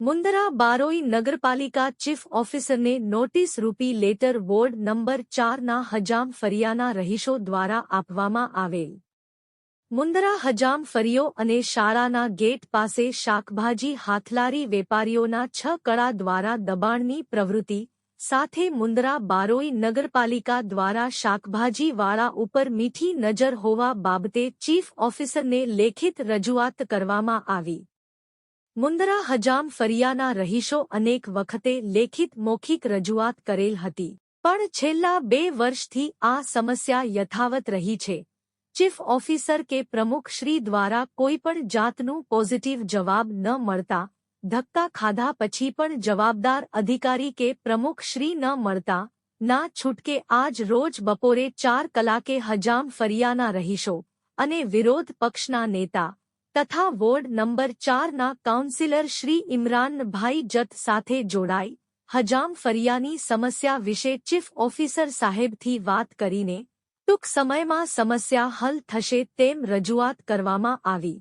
મુંદરા બારોઈ નગરપાલિકા ચીફ ઓફિસરને નોટિસ રૂપી લેટર વોર્ડ નંબર ચારના હજામ ફરિયાના રહીશો દ્વારા આપવામાં આવેલ. મુંદરા હજામ ફરિયો અને શાળાના ગેટ પાસે શાકભાજી, હાથલારી વેપારીઓના છ કળા દ્વારા દબાણની પ્રવૃત્તિ સાથે મુંદરા બારોઈ નગરપાલિકા દ્વારા શાકભાજીવાળા ઉપર મીઠી નજર હોવા બાબતે ચીફ ઓફિસરને લેખિત રજૂઆત કરવામાં આવી. મુંદરા હજામ ફરિયાના રહીશો અનેક વખતે લેખિત મૌખિક રજૂઆત કરેલ હતી. પણ છેલ્લા બે વર્ષથી આ સમસ્યા યથાવત રહી છે. ચીફ ઓફિસર કે પ્રમુખ શ્રી દ્વારા કોઈપણ જાતનું પોઝિટિવ જવાબ ન મળતા ધક્કા ખાધા પછી પણ જવાબદાર અધિકારી કે પ્રમુખ શ્રી ન મળતા, ના છૂટકે આજ રોજ બપોરે ચાર કલાકે હજામ ફરિયાના રહીશો અને વિરોધ પક્ષના નેતા તથા વોર્ડ નંબર ચારના કાઉન્સિલર શ્રી ઇમરાનભાઈ જત સાથે જોડાઈ. હજામ ફરિયાની સમસ્યા વિશે ચીફ ઓફિસર સાહેબથી વાત કરીને ટૂંક સમયમાં સમસ્યા હલ થશે તેમ રજૂઆત કરવામાં આવી.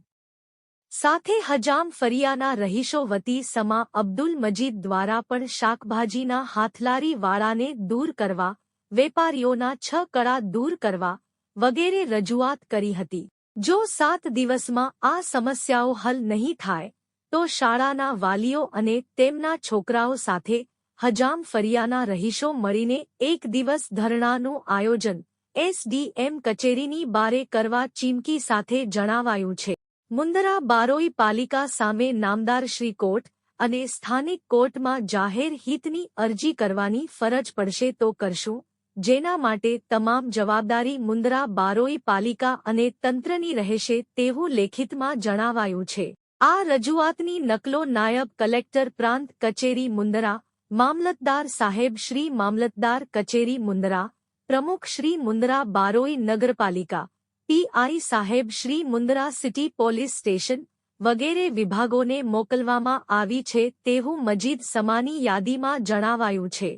સાથે હજામ ફરિયાના રહીશો વતી સમા અબ્દુલ મજીદ દ્વારા પણ શાકભાજીના હાથલારી વાળાને દૂર કરવા, વેપારીઓના છ કળા દૂર કરવા વગેરે રજૂઆત કરી હતી. જો સાત દિવસમાં આ સમસ્યાઓ હલ નહીં થાય, તો શાળાના વાલીઓ અને તેમના છોકરાઓ સાથે હજામ ફરિયાના રહીશો મળીને એક દિવસ ધરણાનું આયોજન એસડીએમ કચેરીની બારે કરવા ચીમકી સાથે જણાવાયું છે. મુંદરા બારોઈ પાલિકા સામે નામદાર શ્રી કોર્ટ અને સ્થાનિક કોર્ટમાં જાહેર હિતની અરજી કરવાની ફરજ પડશે તો કરશું, જેના માટે તમામ જવાબદારી મુંદરા બારોઈ પાલિકા અને તંત્રની રહેશે તેવું લેખિતમાં જણાવાયું છે. આ રજૂઆતની નકલો નાયબ કલેક્ટર પ્રાંત કચેરી મુંદરા, મામલતદાર સાહેબ શ્રી મામલતદાર કચેરી મુંદરા, પ્રમુખ શ્રી મુંદરા બારોઈ નગરપાલિકા પીઆઈ સાહેબ Shri Mundra city police station વગેરે વિભાગોને મોકલવામાં આવી છે તેવું મજીદ સમાની યાદીમાં જણાવાયું છે.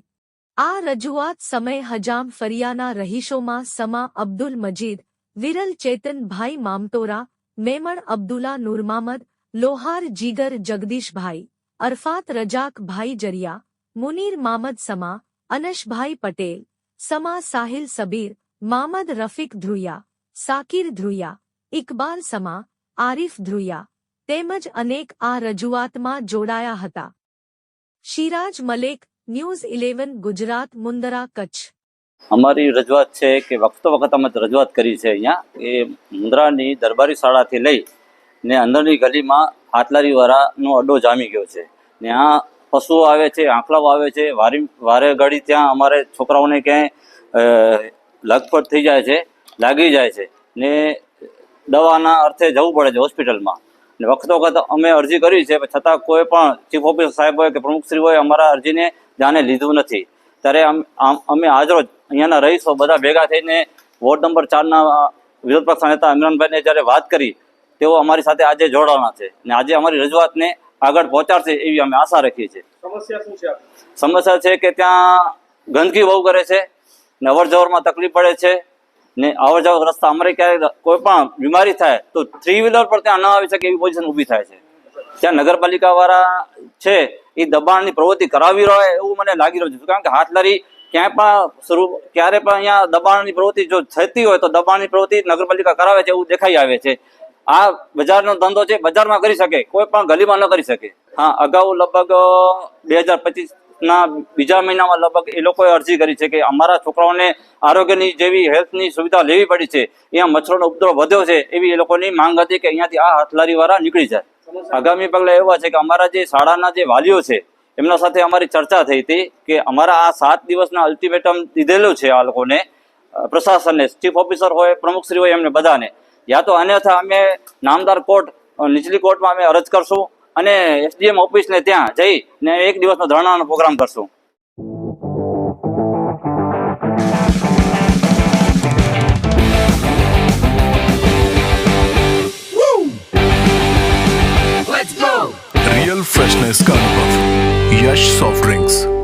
આ રજૂઆત સમય હજામ ફરિયાના રહીશોમાં સમા અબ્દુલ મજીદ, વિરલ ચેતનભાઈ મામતોરા, મેમણ અબ્દુલા નુરમામદ, લોહાર જીગર જગદીશભાઈ, અરફાત રજાકભાઈ જરિયા, મુનીર મામદ સમા, અનશભાઈ પટેલ, સમા સાહિલ સબીર, મામદ રફીક ધ્રુયા સાકિર ધ્રુયા, ઇકબાલ સમા, આરિફ ધ્રુયા તેમજ અનેક આ રજૂઆતમાં જોડાયા હતા. Shiraj Malek, News Eleven, Gujarat, Mundra, Kutch. અમારી રજૂઆત છે કે વખતો વખત અમે રજૂઆત કરી છે અહીંયા, એ મુંદ્રાની દરબારી શાળાથી લઈ ને અંદરની ગલીમાં હાથલારીવાળાનો અડ્ડો જામી ગયો છે. ને આ પશુઓ આવે છે આંકલાઓ આવે છે, વારી વારે ઘડી ત્યાં અમારે છોકરાઓને ક્યાંય લગપટ થઈ જાય છે. લાગી જાય છે. ને દવાના અર્થે જવું પડે છે હોસ્પિટલમાં. ને વખતો વખત અમે અરજી કરી છે છતાં કોઈ પણ ચીફ ઓફિસર સાહેબ હોય કે પ્રમુખશ્રી હોય અમારા અરજીને જાણે લીધું નથી. ત્યારે અમે આજરોજ અહીંયાના રહીશો બધા ભેગા થઈને વોર્ડ નંબર ચારના વિરોધ પક્ષના નેતા ઇમરાનભાઈને જ્યારે વાત કરી તેઓ અમારી સાથે આજે જોડાવાના છે. ને આજે અમારી રજૂઆતને આગળ પહોંચાડશે એવી અમે આશા રાખીએ છીએ. સમસ્યા શું છે સમસ્યા છે કે ત્યાં ગંદકી બહુ કરે છે ને અવર જવરમાં તકલીફ પડે છે ને અવર જવર રસ્તા અમારે ક્યારેય કોઈ પણ બીમારી થાય તો થ્રી વ્હીલર પર ત્યાં ન આવી શકે એવી પોઝિશન ઊભી થાય છે. ત્યાં નગરપાલિકા વાળા છે, એ દબાણની પ્રવૃત્તિ કરાવી રહ્યો હોય એવું મને લાગી રહ્યું છે. કારણ કે હાથલારી ક્યાંય પણ શરૂ, ક્યારે પણ અહીંયા દબાણની પ્રવૃત્તિ જો થતી હોય તો દબાણની પ્રવૃત્તિ નગરપાલિકા કરાવે છે એવું દેખાઈ આવે છે. આ બજારનો ધંધો છે, બજારમાં કરી શકે, કોઈ પણ ગલીમાં ન કરી શકે. હા, અગાઉ લગભગ બે હજાર પચીસ ના, બીજા મહિનામાં લગભગ એ લોકોએ અરજી કરી છે કે અમારા છોકરાઓને આરોગ્યની જેવી હેલ્થની સુવિધા લેવી પડી છે, અહીંયા મચ્છરોનો ઉપદ્રવ વધ્યો છે, એવી એ લોકોની માંગ હતી કે અહીંયાથી આ હાથલારી વાળા નીકળી જાય. આગામી પગલા એવા છે કે અમારા જે શાળાના જે વાલીઓ છે, એમના સાથે અમારી ચર્ચા થઈ હતી કે અમારા આ સાત દિવસના અલ્ટિમેટમ દીધેલું છે આ લોકોને. પ્રશાસનને ચીફ ઓફિસર હોય પ્રમુખશ્રી હોય, એમને બધાને. યા તો અન્યથા અમે નામદાર કોર્ટ નીચલી કોર્ટમાં અમે અરજ કરશું. અને એસડીએમ ઓફિસ ને ત્યાં જઈ ને એક ધરણા નો પ્રોગ્રામ કરશું. Real freshness card Yash soft drinks